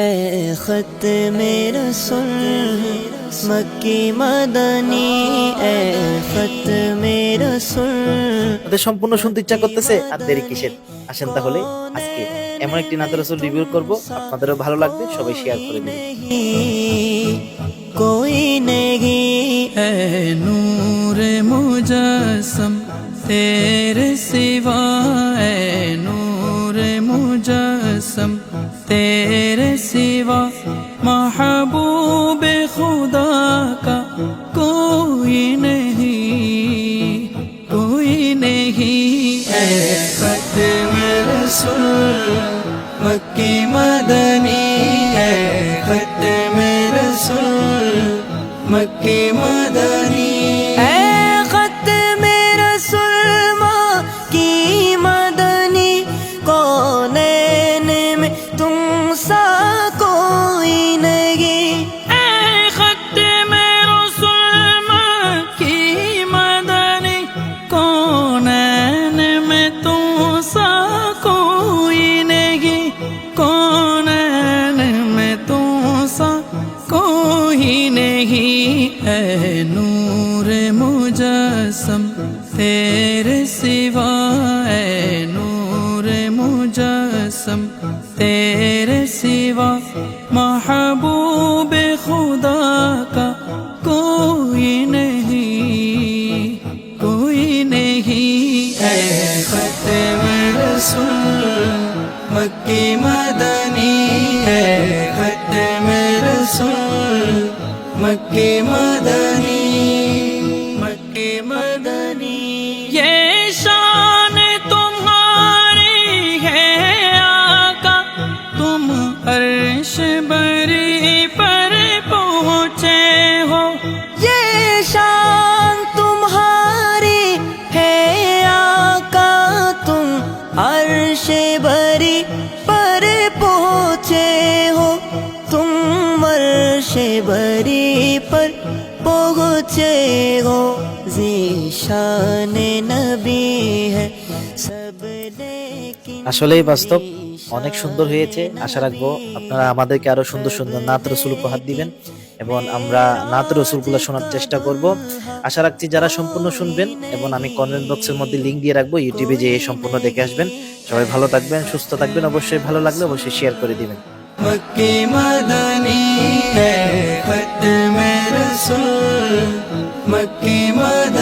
اے ختم رسول مکی مدنی اے ختم رسول তাদের সম্পূর্ণ শুনতে ইচ্ছা করতেছে আর দেরি কিসের? আসেন তাহলে আজকে এমন একটি নাত রসুল রিভিউ করব আপনাদেরও ভালো লাগবে সবাই শেয়ার করে দিন। কই نہیں اے نور مجسم تیرے سوا اے نور مجسم قسم، تیرے سوا محبوب خدا کا کوئی نہیں کوئی نہیں۔ اے ختم رسول، مکی مدنی۔ ہے ختم رسول، مکی مدنی۔ اے قسم تیرے سوا اے نور مجسم، تیرے سوا محبوب خدا کا کوئی نہیں کوئی نہیں۔ اے خط رسول مکی مدنی۔ बरी पर पहुँचे हो जीशान नबी है सब लेकिन আসলেই বাস্তব অনেক সুন্দর হয়েছে আশা রাখবো আপনারা আমাদেরকে আরো সুন্দর সুন্দর নাত রসুল উপহার দিবেন এবং আমরা নাত রসুলগুলো শোনার চেষ্টা করব আশা রাখছি যারা সম্পূর্ণ শুনবেন এবং আমি কমেন্ট বক্সের মধ্যে লিঙ্ক দিয়ে রাখবো ইউটিউবে যেয়ে সম্পূর্ণ দেখে আসবেন সবাই ভালো থাকবেন সুস্থ থাকবেন অবশ্যই ভালো লাগলে অবশ্যই শেয়ার করে দিবেন مکی مدنی ہے ختم رسول مکی مدنی